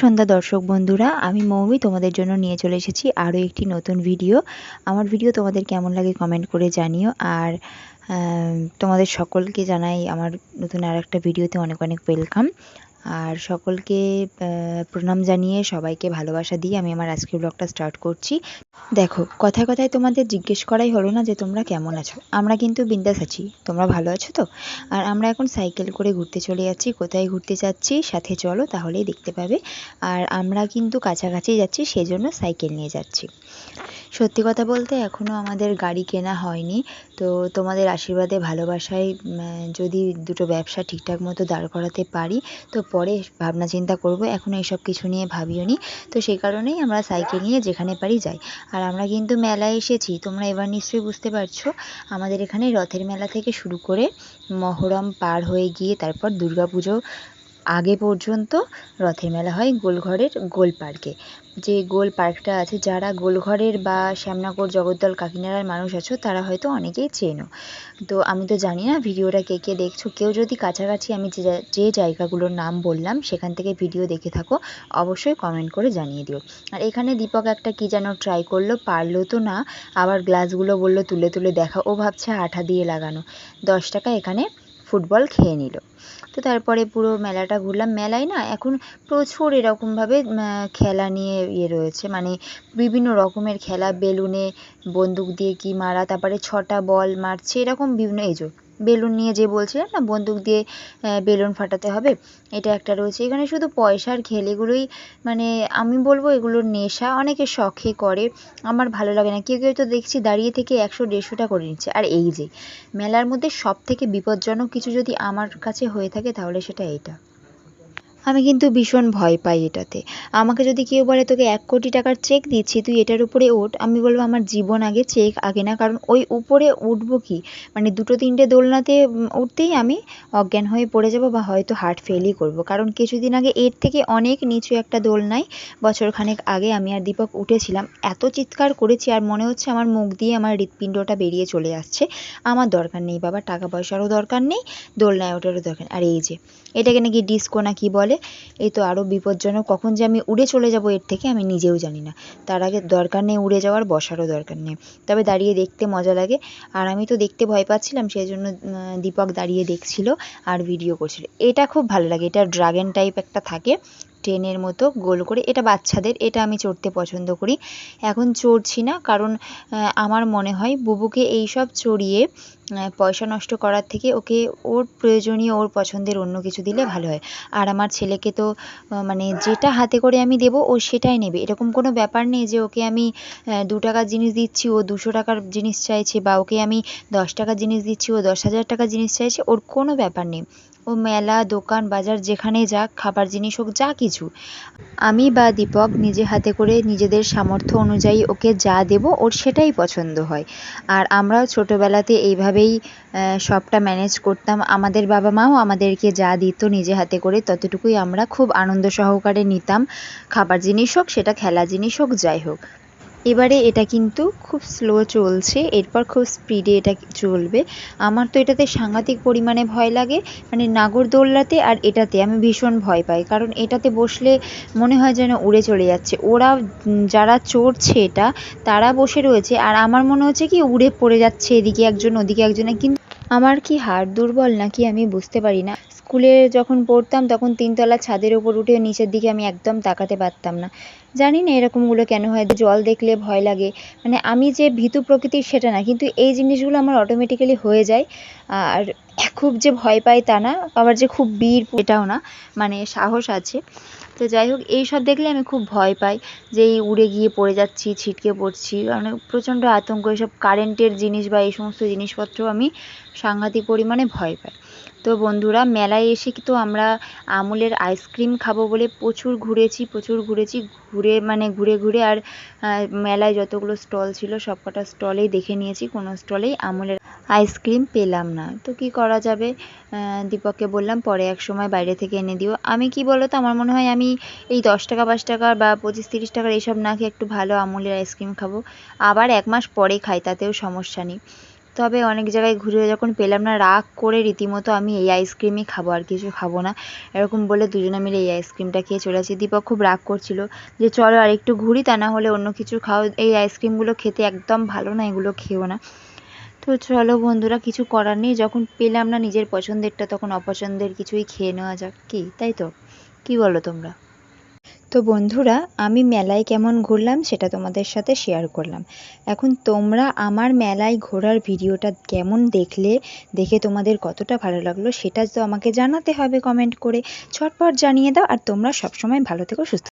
সন্ধ্যা দর্শক বন্ধুরা, আমি মৌমি তোমাদের জন্য নিয়ে চলে এসেছি আরও একটি নতুন ভিডিও। আমার ভিডিও তোমাদের কেমন লাগে কমেন্ট করে জানিও। আর তোমাদের সকলকে জানাই আমার নতুন আর একটা ভিডিওতে অনেক অনেক ওয়েলকাম আর সকলকে প্রণাম জানিয়ে সবাইকে ভালোবাসা দিয়ে আমি আমার আজকের ব্লগটা স্টার্ট করছি। দেখো, কথায় কথায় তোমাদের জিজ্ঞেস করাই হলো না যে তোমরা কেমন আছো? আমরা কিন্তু বিন্দাস আছি, তোমরা ভালো আছো তো? আর আমরা এখন সাইকেল করে ঘুরতে চলে যাচ্ছি, কোথায় ঘুরতে যাচ্ছি, সাথে চলো, তাহলেই দেখতে পাবে। আর আমরা কিন্তু কাছাকাছি যাচ্ছি, সেজন্য সাইকেল নিয়ে যাচ্ছি। সত্যি কথা বলতে এখনও আমাদের গাড়ি কেনা হয়নি, তো তোমাদের আশীর্বাদে, ভালোবাসায় যদি দুটো ব্যবসা ঠিকঠাক মতো দাঁড় করাতে পারি, তো পরে ভাবনা চিন্তা করব এখনও এইসব কিছু নিয়ে ভাবিও নি। তো সেই কারণেই আমরা সাইকেল নিয়ে যেখানে পারি যাই। আর আমরা কিন্তু মেলায় এসেছি, তোমরা এবার নিশ্চয়ই বুঝতে পারছ, আমাদের এখানে রথের মেলা থেকে শুরু করে মহরম পার হয়ে গিয়ে তারপর দুর্গাপুজো আগে পর্যন্ত রথের মেলা হয় গোলঘরের গোল পার্কে। যে গোল পার্কটা আছে, যারা গোলঘরের বা শ্যামনগর জগদ্দল কাকিনাড়ার মানুষ আছো, তারা হয়তো অনেকেই চেনো। তো আমি তো জানি না ভিডিওটা কে কে দেখছ। কেউ যদি কাছাকাছি আমি যে যে জায়গাগুলোর নাম বললাম, সেখান থেকে ভিডিও দেখে থাকো। অবশ্যই কমেন্ট করে জানিয়ে দিও। আর এখানে দীপক একটা কী যেন ট্রাই করল, পারল তো না। আবার গ্লাসগুলো বলল, তুলে তুলে দেখা ও ভাবছে আঠা দিয়ে লাগানো। দশ টাকা এখানে ফুটবল খেয়ে নিল। তো তারপরে পুরো মেলাটা ঘুরলাম। মেলায় না এখন প্রচুর এরকমভাবে খেলা নিয়ে ইয়ে রয়েছে। মানে বিভিন্ন রকমের খেলা, বেলুনে বন্দুক দিয়ে কি মারা, তারপরে ছটা বল মারছে, এরকম বিভিন্ন, এই যে বেলুন নিয়ে যে বলছিলাম না, বন্দুক দিয়ে বেলুন ফাটাতে হবে, এটা একটা রয়েছে। এখানে শুধু পয়সার খেল, এগুলোই মানে আমি বলব এগুলোর নেশা অনেকে শখে করে, আমার ভালো লাগে না। কেউ কেউ তো দেখছি দাঁড়িয়ে থেকে একশো দেড়শোটা করে নিচ্ছে। আর এই যে, মেলার মধ্যে সব থেকে বিপজ্জনক কিছু যদি আমার কাছে হয়ে থাকে, তাহলে সেটা এইটা। আমি কিন্তু ভীষণ ভয় পাই এটাতে। আমাকে যদি কেউ বলে, তোকে এক কোটি টাকার চেক দিচ্ছি, তুই এটার উপরে ওঠ, আমি বলব, আমার জীবন আগে চেক আগে না। কারণ ওই উপরে উঠবো কি? মানে দুটো তিনটে দোলনাতে উঠতেই আমি অজ্ঞান হয়ে পড়ে যাব বা হয়তো হার্ট ফেলই করব। কারণ কিছুদিন আগে এর থেকে অনেক নিচু একটা দোলনায় বছরখানেক আগে আমি আর দীপক উঠেছিলাম। এত চিৎকার করেছি আর মনে হচ্ছে আমার মুখ দিয়ে আমার হৃৎপিণ্ডটা বেরিয়ে চলে আসছে। আমার দরকার নেই বাবা, টাকা পয়সারও দরকার নেই, দোলনায় ওঠারও দরকার। আর এই যে, এটাকে নাকি ডিস্কো না কি বলে? এই তো আরও বিপজ্জনক, কখন যে আমি উড়ে চলে যাব এর থেকে আমি নিজেও জানি না। তার আগে দরকার নেই উড়ে যাওয়ার, বসারও দরকার নেই। তবে দাঁড়িয়ে দেখতে মজা লাগে। আর আমি তো দেখতে ভয় পাচ্ছিলাম সেই জন্য দীপক দাঁড়িয়ে দেখছিল আর ভিডিও করছিল। এটা খুব ভালো লাগে, এটা ড্রাগন টাইপ একটা থাকে। ট্রেনের মতো গোল করে, এটা বাচ্চাদের, এটা আমি চড়তে পছন্দ করি। এখন চড়ছি না, কারণ আমার মনে হয় বুবুকে এই সব চড়িয়ে পয়সা নষ্ট করার থেকে ওকে ওর প্রয়োজনীয়, ওর পছন্দের অন্য কিছু দিলে ভালো হয়। আর আমার ছেলেকে তো মানে যেটা হাতে করে আমি দেবো, ও সেটাই নেবে। এরকম কোনো ব্যাপার নেই যে ওকে আমি দু টাকার জিনিস দিচ্ছি, ও দুশো টাকার জিনিস চাইছে, বা ওকে আমি দশ টাকার জিনিস দিচ্ছি, ও দশ হাজার টাকার জিনিস চাইছে, ওর কোনো ব্যাপার নেই। ও মেলা, দোকান, বাজার যেখানে যাক, খাবার জিনিস হোক, যা কিছু। আমি বা দীপক নিজে হাতে করে নিজেদের সামর্থ্য অনুযায়ী ওকে যা দেব, ওর সেটাই পছন্দ হয়। আর আমরাও ছোটোবেলাতে এইভাবেই সবটা ম্যানেজ করতাম। আমাদের বাবা মাও আমাদেরকে যা দিত নিজে হাতে করে, ততটুকুই আমরা খুব আনন্দ সহকারে নিতাম। খাবার জিনিস হোক, সেটা খেলা জিনিস হোক, যাই হোক। এবারে এটা কিন্তু খুব স্লো চলছে, এরপর খুব স্পিডে এটা চলবে। আমার তো এটাতে সাংঘাতিক পরিমাণে ভয় লাগে মানে নাগরদোল্লাতে আর এটাতে আমি ভীষণ ভয় পাই, কারণ এটাতে বসলে মনে হয় যেন উড়ে চলে যাচ্ছে। ওরা যারা চড়ছে এটা, তারা বসে রয়েছে, আর আমার মনে হচ্ছে কি উড়ে পড়ে যাচ্ছে এদিকে একজন, ওদিকে একজনে, কিন্তু আমার কি হাড় দুর্বল নাকি আমি বুঝতে পারি না। স্কুলে যখন পড়তাম, তখন তিনতলা ছাদের ওপর উঠে নিচের দিকে আমি একদম তাকাতে পারতাম না। জানি না এরকমগুলো কেন হয়, জল দেখলে ভয় লাগে। মানে আমি যে ভীতু প্রকৃতির সেটা না, কিন্তু এই জিনিসগুলো আমার অটোমেটিক্যালি হয়ে যায়। আর খুব যে ভয় পাই তা না, আবার যে খুব বীর এটাও না মানে সাহস আছে। তো যাই হোক এইসব দেখলে আমি খুব ভয় পাই যে এই উড়ে গিয়ে পড়ে যাচ্ছি, ছিটকে পড়ছি মানে প্রচণ্ড আতঙ্ক, এসব কারেন্টের জিনিস বা এই সমস্ত জিনিসপত্র আমি সাংঘাতিক পরিমাণে ভয় পাই। তো বন্ধুরা, মেলায় এসে তো আমরা আমুলের আইসক্রিম খাব বলে প্রচুর ঘুরেছি প্রচুর ঘুরেছি, ঘুরে মানে ঘুরে ঘুরে আর মেলায় যতগুলো স্টল ছিল, সবকটা স্টলেই দেখে নিয়েছি, কোনো স্টলেই আমুলের আইসক্রিম পেলাম না। তো কি করা যাবে? দীপককে বললাম, পরে এক সময় বাইরে থেকে এনে দিও। আমি কি বলো তো আমার মনে হয় আমি এই দশ টাকা, পাঁচ টাকার বা পঁচিশ, তিরিশ টাকার এইসব না খেয়ে একটু ভালো আমুলের আইসক্রিম খাব। আবার এক মাস পরে খাই, তাতেও সমস্যা নেই। তবে অনেক জায়গায় ঘুরে যখন পেলাম না, রাগ করে রীতিমতো আমি এই আইসক্রিমই খাব আর কিছু খাব না। এরকম বলে দুজনে মিলে এই আইসক্রিমটা খেয়ে চলে আসি। দীপক খুব রাগ করছিল যে, চলো আর একটু ঘুরি তা না হলে অন্য কিছু খাও। এই আইসক্রিমগুলো খেতে একদম ভালো না, এগুলো খেও না। তো চলো বন্ধুরা, কিছু করার নেই। যখন পেলাম না নিজের পছন্দেরটা, তখন অপছন্দের কিছুই খেয়ে নেওয়া যাক। কি? তাই তো? কি বলো তোমরা? তো বন্ধুরা, আমি মেলায় কেমন ঘুরলাম সেটা তোমাদের সাথে শেয়ার করলাম। এখন তোমরা আমার মেলায় ঘোরার ভিডিওটা কেমন দেখলে, দেখে তোমাদের কতটা ভালো লাগল, সেটা তো আমাকে জানাতে হবে কমেন্ট করে। ছটপট জানিয়ে দাও, আর তোমরা সবসময় ভালো থেকো, সুস্থ